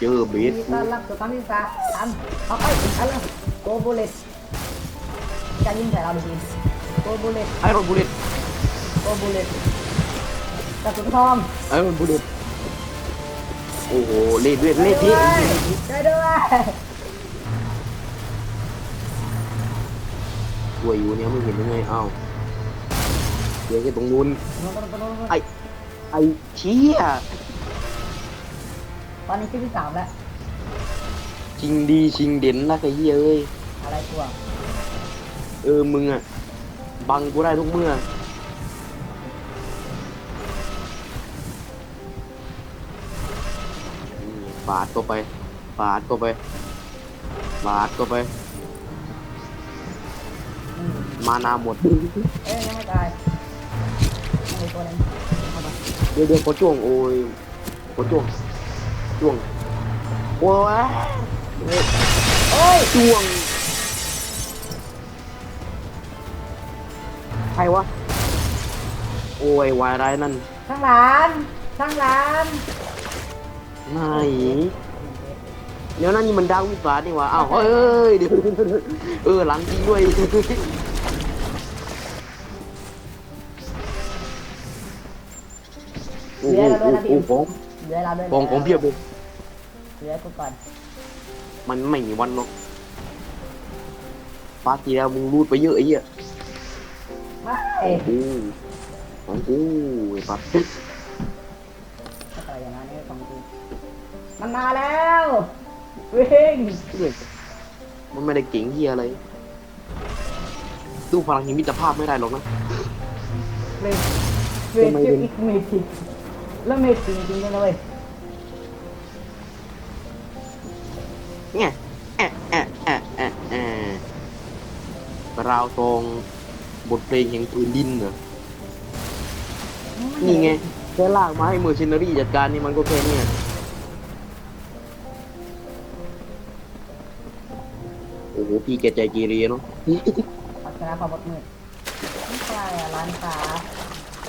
เจอเบยิสนดีต้อนรับสู่ความพิศาตันเอาไปเอาเลยโกบูเลตจะยิงใส่เราดีโกบูเลตไอรอนบูเลตโกบูเลตกระสุนทองไอรอนบูเลตโอ้โหเล่นด้วยเล่นที่ช่วยด้วยช่วยอยู่เนี่ยไม่เห็นยังไงเอ้าเดี๋ยวแค่ตรงนู้นไอไอเชี่ย ตอนนี้ที่ที่สามแล้ว ชิงดีชิงเด่นนะไอ้เหี้ยเอ้ยอะไรตัวเออมึงอะบังกูได้ทุกเมื่อนี่ปาดก็ไปปาดก็ไปปาดก็ไป อืมมานาหมด เอ้ยยังไม่ตายยังมีตัวนึงเข้ามาเดี๋ยวเดี๋ยวขอจ้วงโอ้ยขอจ้วง จ้วงโอ้ยเฮ้ยโอ้ยจ้วงใครวะ โอ้ยวายร้ายนั่นข้างหลังข้างหลังไหนเดี๋ยวนั่นนี่มันดาววิสานี่หวะอ้าวเอ้ยเดี๋ยวเออหลังจริงด้วยโอ้โหโอ้โหของเหลือเราด้วยของของเพียบเลย เหลือกูก่อนมันไม่มีวันหรอกปาร์ตี้แล้วมึงรูดไปเยอะไอ้เหี้ยไม่โอ้โหของกูไอ้ปัดอะไรอย่างนั้นนี่ของกูมันมาแล้ววิ่งมันไม่ได้เก่งเหี้ยอะไรดูพลังหิมิตรภาพไม่ได้หรอกนะ เว้ยเว้ยชื่ออีกเมจิกแล้วเมจิกจริงๆเลยเว้ย เนี่ยแอะแอะแอะแอะแอะราวทองบทเพลงแห่งพื้นดินเหรอ นี่ไงแค่ลากมาให้เมอร์เชนนารี่จัดการนี่มันก็แค่เนี้ยโอ้โหพี่แกใจเกีเรเนาะ พัฒนาความบดมืดนี่ใครอะร้านค้า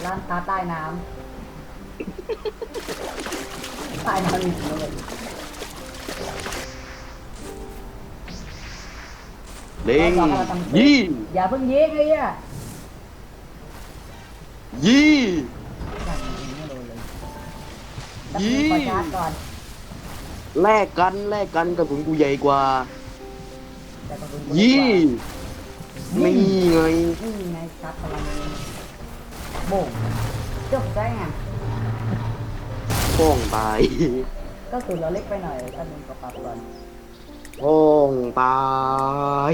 ร้านค้าใต้น้ำ ใต้น้ำจริงๆเลย ล็งยี่ อย่าเพิ่งยิงไอ้เหี้ยยี่ยังยิงไม่โดนเลยยี่ขอชาร์จก่อน แลกกันแลกกันกระสุนกูใหญ่กว่า แต่กระสุนกูยี่เล็กกว่านี่ไงนี่ไงชาร์จพลังยิงโบ่งจบได้ไงป้องตาย ก็คือเราเล็กไปหน่อยท่านนึงก็ปรับก่อน ป้องตาย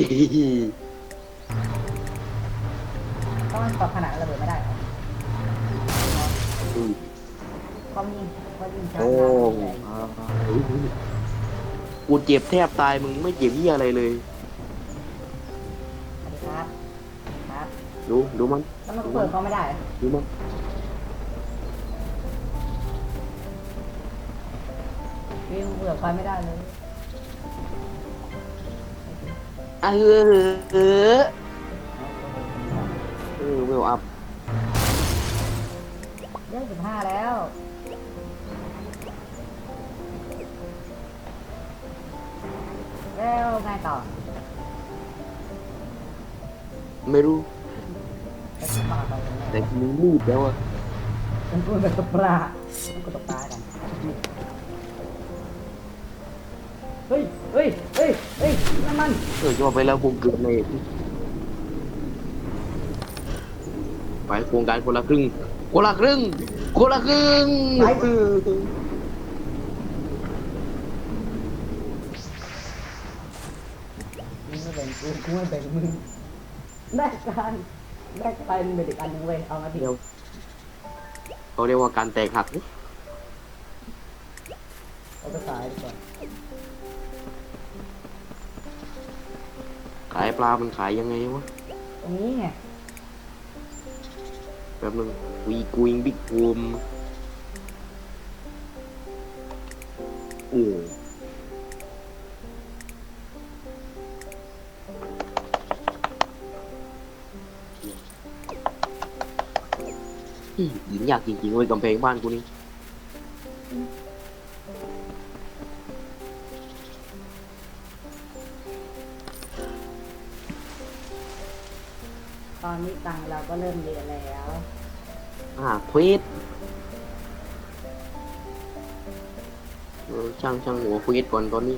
เพราะมันปรับขนาดระเบิดไม่ได้อืมความยิงความยิงชาร์ป้จองแรงตายกูเจ็บแทบตายมึงไม่เจ็บเหี้ยอะไรเลย สวัสดีครับ ครับดูดูมันแล้วมันเปิดเขาไม่ได้เหรอดูมันวิ่งเปิดไฟไม่ได้เลย เออเออเออเวลอัพเรื่องสิบห้าแล้ว แล้วไงต่อไม่รู้จะตกปลาต่อยังไงแต่มึงรีบแล้วอะฉันพูดแบบตกปลาต้องกดตกปลากัน เฮ้ย เฮ้ย เฮ้ย เฮ้ยนั่นมันเออจะว่าไปแล้วกูเกือบในไปโครงการคนละครึ่งคนละครึ่งคนละครึ่งมึงไม่เป็นกูกูไม่เป็นมึงได้การได้การเป็นอีกอันหนึงเว้ยเอามาดิเดี๋ยวเขาเรียกว่าการแตกหักเอาไปขายดีกว่า ขายปลา มันขายยังไงวะ ตรงนี้ไงแป๊บนึงวีกูอิงบิ๊กบูมโอ้อืมหญิงอยากจริงๆเว้ยกำแพงบ้านกูนี่ ตอนนี้ตังค์เราก็เริ่มเยอะแล้ว อ่าควิดเออช่างช่างหัวควิดก่อนตอนนี้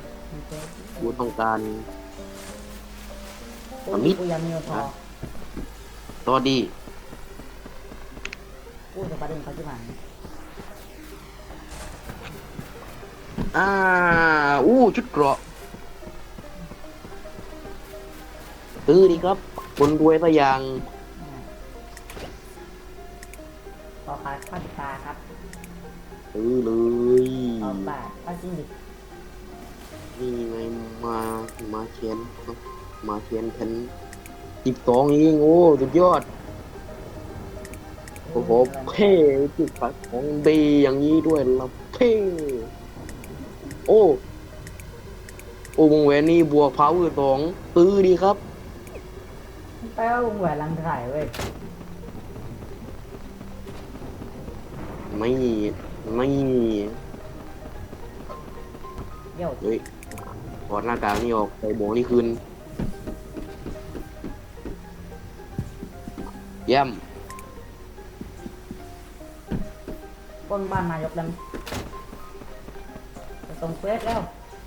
กูต้องการกูอามิมีดกูยังมีพอตอนดีกูจะประเด็นเขาที่มันอ่าอู้ชุดเกราะซื้อดีครับ คนรวยซะอย่างขอขายข้าวติตาครับซื้อเลยเอาบาทเอาจริงดินี่ไงมามาเชียนมาเชียนแผ่นสิบสองเองโอ้สุดยอดโอ้โหเพ่จุดปัดของดีอย่างนี้ด้วยละเพ่โอ้โอ้วงแหวนนี่บวกพาวเวอร์สองตื้อดีครับ แปลว่าวงแหวนลังถ่ายเว้ยไม่ไม่เดี๋ยวเฮ้ยถอดหน้ากากนี่ออกใส่หมวกนี่คืนเยี่ยมปล้นบ้านนายกดังไปส่งเฟสแล้ว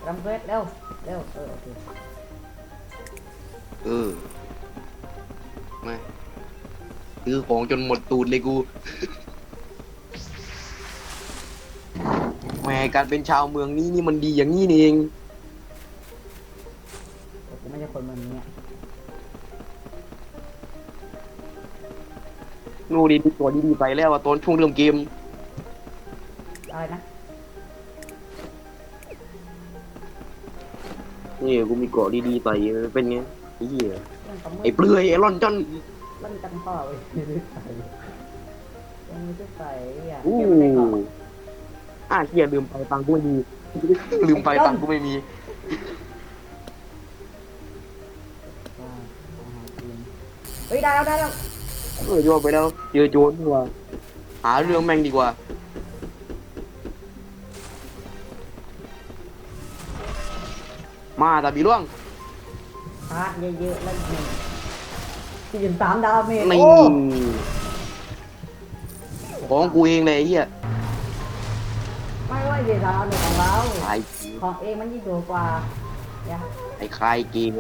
รำเฟสแล้วเร็วเออโอเค เออ ไม่ซื้อของจนหมดตูดเลยกูแหม่การเป็นชาวเมืองนี้นี่มันดีอย่างนี้นี่เองแต่กูไม่ใช่คนเมืองนี้อะนู่นดีดีตัวดีๆไปแล้วอะตอนช่วงเริ่มเกม อะไรนะนี่กูมีเกาะดีๆใส่เป็นไงไอ้เหี้ย เรื่องกับมือไอ้เปลือยไอ้ร่อนจอนเล่นกันพ่อเว้ยไม่ได้ใส่ยังไม่ได้ใส่อะอู้เก็บไว้ก่อนอะเหี้ยลืมไปตังค์กูไม่มี ลืมไปตังค์กูไม่มี อ่าอาหารกินเฮ้ยได้แล้วได้แล้วเออโยนไปแล้วเจอโจรดีกว่าหาเรื่องแม่งดีกว่า มาตาบีล่วง ชาร์จเยอะๆแล้วหนึ่งสี่สิบสามดาวเมจนี่โอ้ของกูเองเลยไอ้เหี้ยไม่ว่าสี่สิบสามดาวเมจของเรา ไอ้ของเองมันยิ่งถูกกว่าอย่าไอ้คลายเกม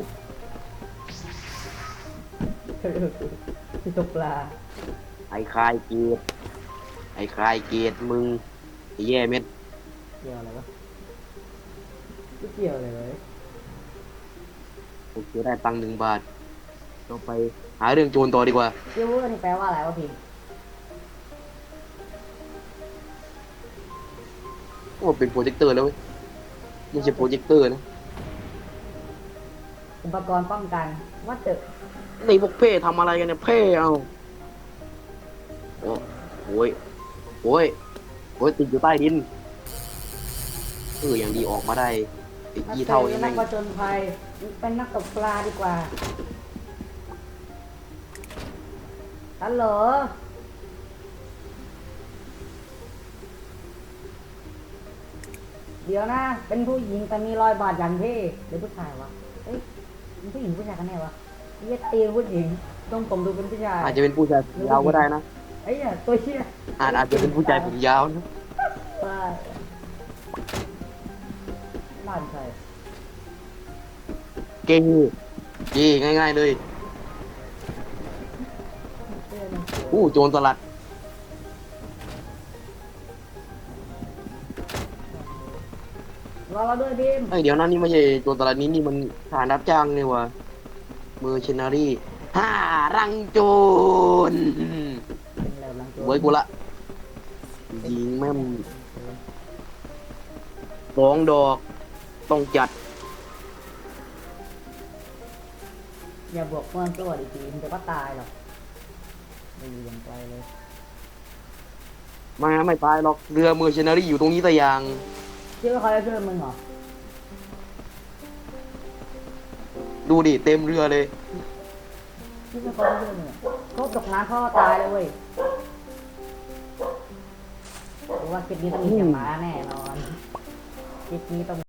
ที่ตกปลาไอ้คลายเกมไอ้คลายเกตมึงไอ้แย่เม็ดเกี่ยวอะไรวะไม่เกี่ยวเลยเว้ย โอเคได้ตังค์หนึ่งบาทเราไปหาเรื่องโจรต่อดีกว่าซิลเวอร์นี่แปลว่าอะไรวะพิมพ์โอ้เป็นโปรเจคเตอร์แล้วเว้ยไม่ใช่โปรเจคเตอร์นะอุปกรณ์ป้องกันว่าเจอนี่พวกเพ่ทำอะไรกันเนี่ยเพ่เอาโอ้โหยโอ้ยโอ้ยติดอยู่ใต้ดินเอออย่างดีออกมาได้ ติดนักยี่เตเท่าะยังนัไงกประจนภัยเป็นนักตกปลาดีกว่าฮัลโหลเดี๋ยวนะ เป็นผู้หญิงแต่มีรอยบาดอย่างเท่หรือผู้ชายวะเอ้ยเป็นผู้หญิงผู้ชายกันแน่วะเหี้ยตีผู้หญิงต้องผมดูเป็นผู้ชาย อาจจะเป็นผู้ชายผมยาวก็ได้นะ ไอ้เนี่ยตัวเชี่ยอาจอาจจะเป็นผู้ชายผมยาวนะบ้า บ้านใครเก่งเก่งง่ายๆเลยเสื้อมันสวยอู้โจรสลัด รอเราด้วยพิมพ์เอ้ยเดี๋ยวนั้นนี่ไม่ใช่โจรสลัดนี้นี่มันฐานรับจ้างนี่วะเมอร์เชนารีฮ่ารังโจรเป็นแล้วหลังตัวเว้ยกูละยิงแม่มสองดอก ต้องจัด อย่าบวกเพื่อนตัวดีทีมันจะว่าตายหรอกไม่มีอย่างไกลเลยไมาไม่ตายหรอกเรือเมอร์เชนารีอยู่ตรงนี้แต่อย่างคิดว่าเขาจะช่วยมึงเหรอดูดิเต็มเรือเลย คิดว่าเขาจะช่วยมึงเหรอเขาตกน้ำพ่อตายเลยเว้ยหรือว่าคลิปนี้ต้องมีเสียงหมาแน่นอนคลิปนี้ต้อง